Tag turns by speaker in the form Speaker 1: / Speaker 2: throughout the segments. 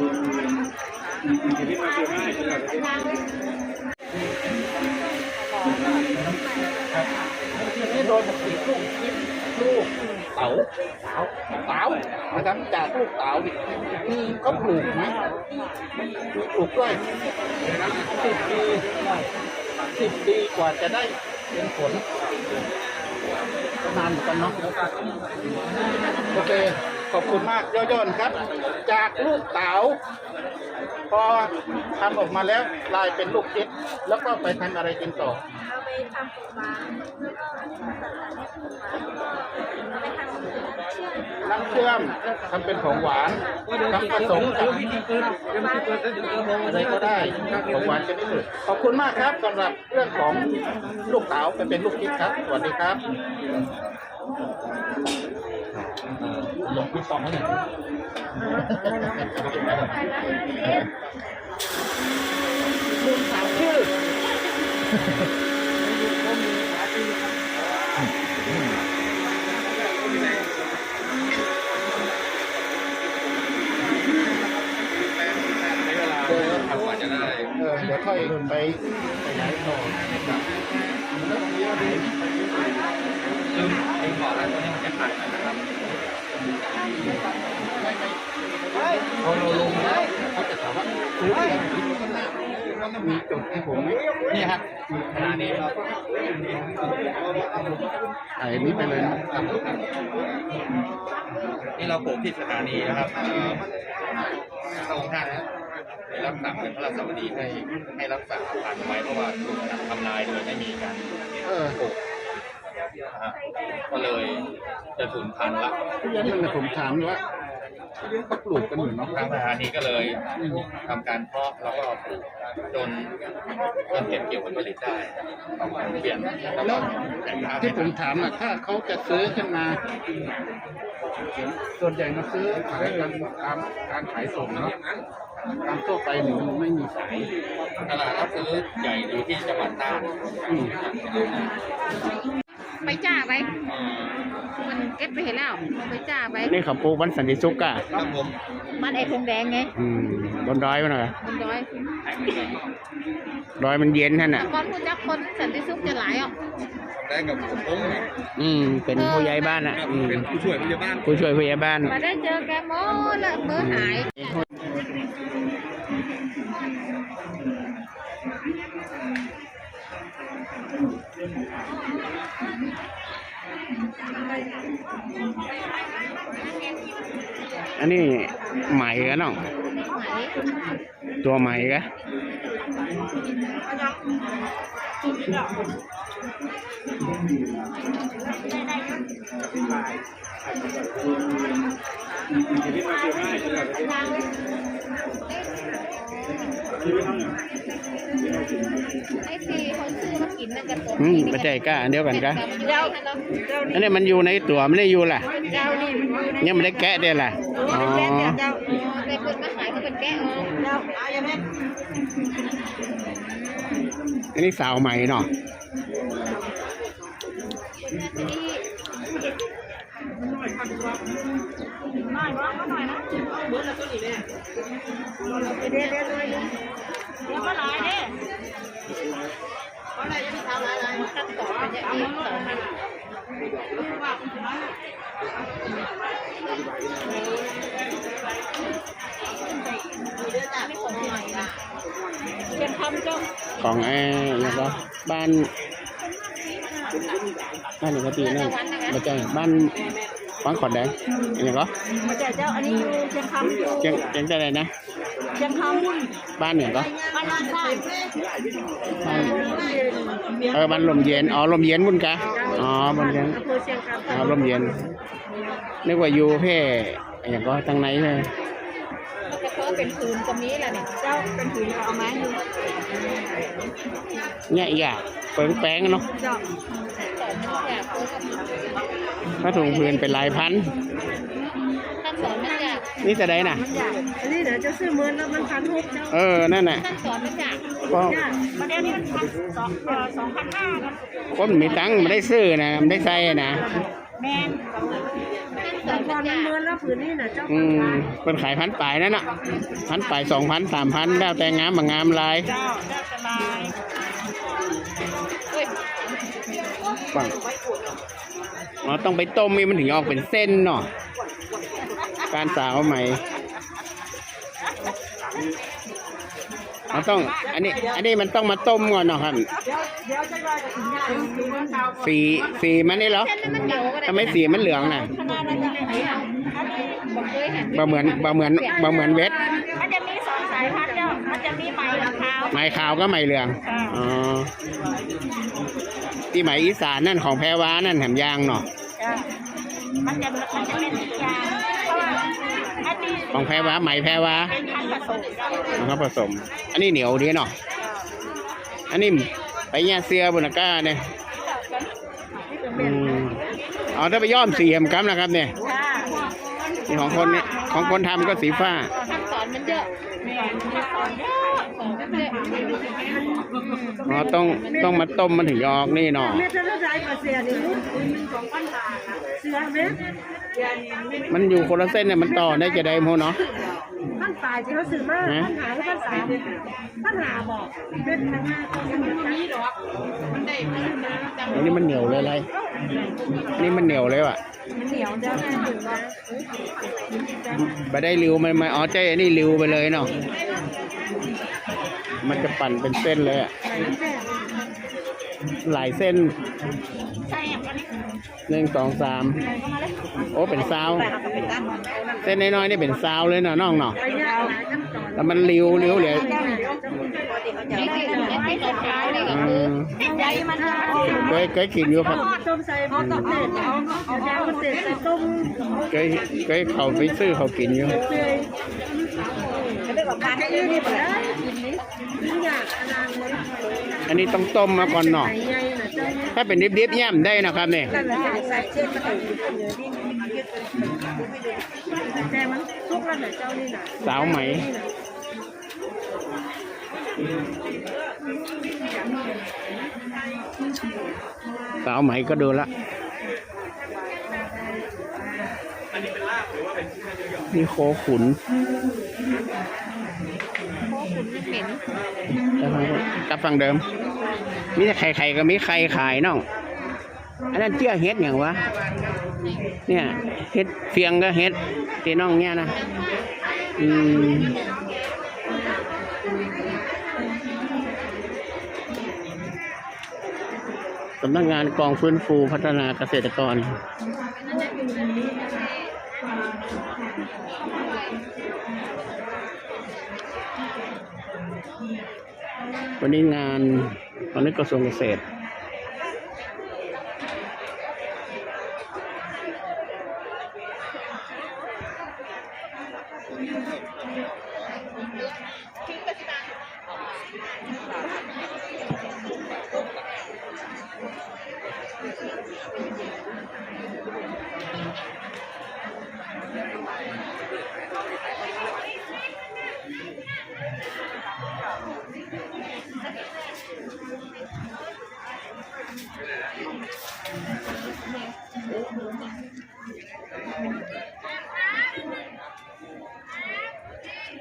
Speaker 1: นี่โดนติดลูกลูกเต๋าเต๋าเต๋านะครับจากลูกเต๋านี่คือเขาปลูกไหมปลูกด้วยสิบปีสิบปีกว่าจะได้เป็นผลนานเหมือนกันเนาะโอเค ขอบคุณมากย่อๆนะครับ จากลูกเต๋าพอทำออกมาแล้วกลายเป็นลูกคิดแล้วก็ไปทำอะไรกินต่อ
Speaker 2: เอาไปทำปูม้าแล้วก็ตัดสารให้ปูม้าเอาไปทำน้ำเชื่อม
Speaker 1: น้ำเชื่อมทำเป็นของหวานทำผสมกับอะไรก็ได้ของหวานชนิดอื่นขอบคุณมากครับสำหรับเรื่องของลูกเต๋าไปเป็นลูกคิดครับสวัสดีครับ ลงคุณสองให้หน่อยลืมถามชื่อ พอเราลงเขาจะถามว่าซื้อไหนข้างหน้ามีจุดให้ผมไหม
Speaker 3: นี่ครับขนาดนี้ครับ
Speaker 1: ถ่ายนี้ไปเลยนะ
Speaker 3: นี่เราปลูกที่สถานีนะครับเอ่อพระองท่านได้รับสั่งเป็นพระราชบดีให้ให้รักษาพันไว้เพราะว่าถูกทำลายโดยไม่มีการ
Speaker 1: เออ
Speaker 3: ปลูก ก็เลยจะสูญพันธุ์ละ
Speaker 1: นั่นแหละผมถามว่าเขาปลูกกันอยู่เนาะ
Speaker 3: ทางสถานีก็เลยทำการเพาะแล้วก็ปลูกจนจนเก็บเกี่ยวผลผลิตได้ต้องเปลี่ยนแล้วก็แต่งทาง
Speaker 1: ที่ผมถามอะถ้าเขาจะซื้อขึ้นมา ส่วนใหญ่มาซื้อขายกันตามการขายส่งเนาะตามทั่วไปหนึ่งมันไม่มีขาย
Speaker 3: ตลาดรับซื้อใหญ่อยู่ที่จังหวัดน่าน
Speaker 1: อืม
Speaker 2: ไปจ้าไปมันเก็บไปเห็นแล้วเอาไปจ้าไป
Speaker 4: นี่เขาปลูกวันสันติสุขอะ
Speaker 3: ครับผม
Speaker 2: มันไอ้ธงแดงไง
Speaker 4: อืมบนดอยมันเหรอ
Speaker 2: มันร้อย
Speaker 4: ดอยมันเย็นท่านอะ
Speaker 2: ก่อนผู้จักคนสันติสุขจะหลายอะ
Speaker 3: ได้กับผมผม
Speaker 4: อืม เป็นผู้ใหญ่บ้านอะอืม
Speaker 3: เป็นผู้ช่วยผู้ใหญ่บ้าน
Speaker 4: ผู้ช่วยผู้ใหญ่บ้าน
Speaker 2: มาได้เจอแกหมดละเบอร์หาย
Speaker 4: อันนี้ไหมกันน้
Speaker 2: อง
Speaker 4: ตัวไหมกะ
Speaker 2: ไอ้ที่เขาซื้อมากินนั่นกันตัว
Speaker 4: อืมไม่ใช่กะอันเดียวกันกะ
Speaker 2: เจ้า
Speaker 4: อันนี้มันอยู่ในตัวไม่ได้อยู่ล่ะ
Speaker 2: เจ้านี่มันอยู่ใน
Speaker 4: ยังไม่ได้แกะเด้ล่ะอ๋อ
Speaker 2: เจ้าในคนมาขายเขาเป็นแก้เออเจ้าเอาอย่างนี้
Speaker 4: อันนี้สาวไหมเนาะ
Speaker 2: เบอร์ละตัวนี้เนี่ยเดี๋ยวเดี๋ยวเดี๋ยวเดี๋ยวก็หลายเด้ก็หลายยังไม่ทำอะไรขั้นตอนจะอีกต่อมาเชียงคำจ้า
Speaker 4: ของไอ้ยังก็บ้านบ้านปกตินั่นไม่ใช่บ้าน ฟังขอดแดงยังก็
Speaker 2: มาเจ้าเจ้าอันนี้อยู่เชียงคำอยู่
Speaker 4: เจียงเจียงแต่ไหนนะ
Speaker 2: เชียงคำ
Speaker 4: บ้านเนี่ยก็
Speaker 2: บ้านลาดใต้
Speaker 4: บ้านเออบ้านลมเย็น อ๋อลมเย็นบุญกะอ๋อบุญเย็น
Speaker 2: อำเภอเชียงคำ
Speaker 4: อ๋อลมเย็นนึกว่าอยู่แพร่อย่างก็ทางไหนใช่ไหม
Speaker 2: แต่เขาเป็นผืนก็มีแหละเนี่ยเจ้าเป็นผืนก็เอาไม้อยู่
Speaker 4: เนี่ยอีกอะเปิงแปงเนาะ
Speaker 2: เจ้าแต่มันอยากเพิ่ม
Speaker 4: ผ้าถุงพื้นเป็นลายพัน
Speaker 2: ขั้นสอนมันอยาก
Speaker 4: นี่จะได้น่ะ
Speaker 2: นนี้เดี๋ยวจะซื้อเมือนแล้วมันพันหกเจ้า
Speaker 4: เออ นั่นน่ะ
Speaker 2: ขั้นสอนมันอยาก
Speaker 4: ก็
Speaker 2: ประเดี๋ยวนี้มันพันสองสองพันห้านะ
Speaker 4: คนมีตังค์ไม่ได้ซื้อนะไม่ได้ใส่นะ
Speaker 2: แม่นแต่ก่อนมันเมินแล้วผืนนี่น่ะเจ้า
Speaker 4: อืมเป็นขายพันปลายนั่นน่ะพันปลายสองพันสามพันแล้วแต่งามบางงามลาย
Speaker 2: เจ้าเจ้าสบาย
Speaker 4: ฟังอ๋อต้องไปต้มมีมันถึงออกเป็นเส้นเนาะการสาวไหมอ๋อต้อง อันนี้ อันนี้มันต้องมาต้มก่อนเนาะครับ
Speaker 2: เดี๋ยว เดี๋ยวจะรอจะถึงยาดูว่าเตา
Speaker 4: สีสีมันนี่เหรอทำไมสีมันเหลืองน่ะ
Speaker 2: ขนาดนั้นยังไงอะอันนี้บอกเคยเห็น
Speaker 4: บ่เหมือนบ่เหมือนบ่เหมือนเวท
Speaker 2: มันจะมีสองสายพันธุ์เจ้ามันจะมีไหมกับขาว
Speaker 4: ไหมขาวก็ไหมเหลืองอ๋อที่ไหมอีสานนั่นของแพรวานั่นแหมยางเนาะ
Speaker 2: จ้ะมันจะมันจะเป็นอีกอย่างเพราะว่าอันนี้
Speaker 4: ของแพรวาไหมแพรวา
Speaker 2: เป็นพันธุ์ผสมกัน
Speaker 4: มันก็ผสม อันนี้เหนียวดีเนาะอันนี้ ไปแย่เสือบนอากาศเนี่ยอืมเอาถ้าไปย้อมสีเหมกัมนะครับเนี่ย
Speaker 2: ค่ะ
Speaker 4: นี่ของคนเนี่ยของคนทำก็สีฟ้า
Speaker 2: ขั้นตอนมันเยอะขั้นตอนเยอะของมันเยอะ
Speaker 4: อ๋อต้องต้องมาต้มมันถึงจะออกนี่เนาะ
Speaker 2: เม็ดละได้กว่าเสียนี่รุ่นหนึ่งสองพันบาทเสือเม็ด
Speaker 4: มันอยู่คนละเส้นเนี่ยมันต่อได้จะได้โมเนาะ
Speaker 2: ท่าน ตายที่เขาซื้อมาท่านหาหรือท่านสามท่านหาบอกเป็นทางหน้าก็ยังไม่มีหรอกมันได้มันนะจัง
Speaker 4: อันนี้มันเหนียวเลยอะไรนี่มันเหนียวเลยว่ะ
Speaker 2: มันเหนียวเจ้าแม่ถึงว่า
Speaker 4: ไปได้ริวมันมาอ๋อใจอันนี้ริวไปเลยเนาะมันจะปั่นเป็นเส้นเลยอะ หลายเส้น
Speaker 2: ใช่อะวันนี้
Speaker 4: หนึ่งสองสามโอ้เป็นซาว
Speaker 2: แต่เราก็เป็นด้าน
Speaker 4: เส้นน้อยๆนี่เป็นซาวเลยเนาะน้องเนาะ
Speaker 2: ไปยากหลายขั้นตอน
Speaker 4: แล้วมันริวริวเหลย
Speaker 2: ไม่กินไม่กินขาวเลยก็
Speaker 4: อื
Speaker 2: คือ
Speaker 4: ม
Speaker 2: ใจมัน
Speaker 4: เคยเคยกินอยู่ครับ
Speaker 2: ต้มใส่พอต้มเสร็จเอาเอาแดงมันเสร็จใส่ต้ม
Speaker 4: เคยเคยเขาไปซื้อเขากินอยู่
Speaker 2: เปื่อยก็ได้กับการให้ยืดนี่ไปได้กินนี้นี่อยากอนางเลย
Speaker 4: อันนี้ต้องต้มมาก่อนเนาะ
Speaker 2: ใหน่ะเจ้าเนี่ย
Speaker 4: ถ้าเป็นดิบๆย่ำได้นะครับเนี่ย
Speaker 2: นั่นแหละใส่เส้นมาถึงเนื้อนี่ยืดเป็นแต่มันทุกแล้วน่ะเจ้านี่
Speaker 4: สาวไหมสาวไหมก็ดูละนี่โคขุน กับฝั่งเดิม มีแต่ไข่ไข่ก็มีไข่ขายน้อง อันนั้นเจี้ยเฮ็ดอย่างวะ เนี่ยเฮ็ดเฟียงก็เฮ็ดตีน้องเนี่ยนะ อืมสำนักงานกองฟื้นฟูพัฒนาเกษตรกร วันนี้งานวันนี้กระทรวงเกษตร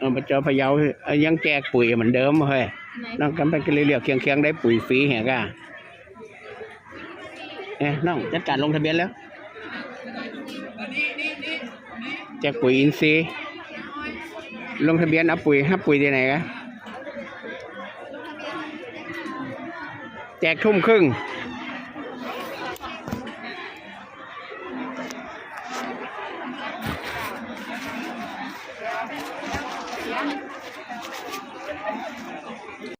Speaker 4: อบจพะเยายยังแจกปุ๋ยเหมือนเดิมเฮ้ยน้องกันไปกันเรียกเคียงเคียงๆได้ปุ๋ยฟรีแหกอะเนี่ยน้องจัดการลงทะเบียนแล้ว แจกปุ๋ยอินทรีย์ลงทะเบียนเอาปุ๋ยห้าปุ๋ยที่ไหนกันแจกทุ่มครึ่ง
Speaker 2: Yeah.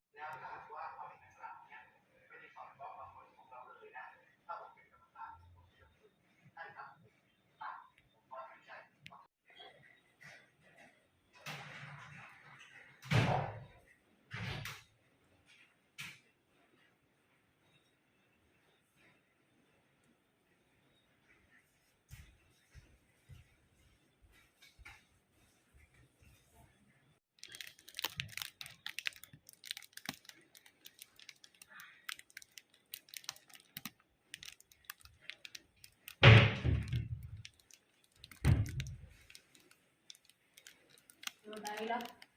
Speaker 2: 来了。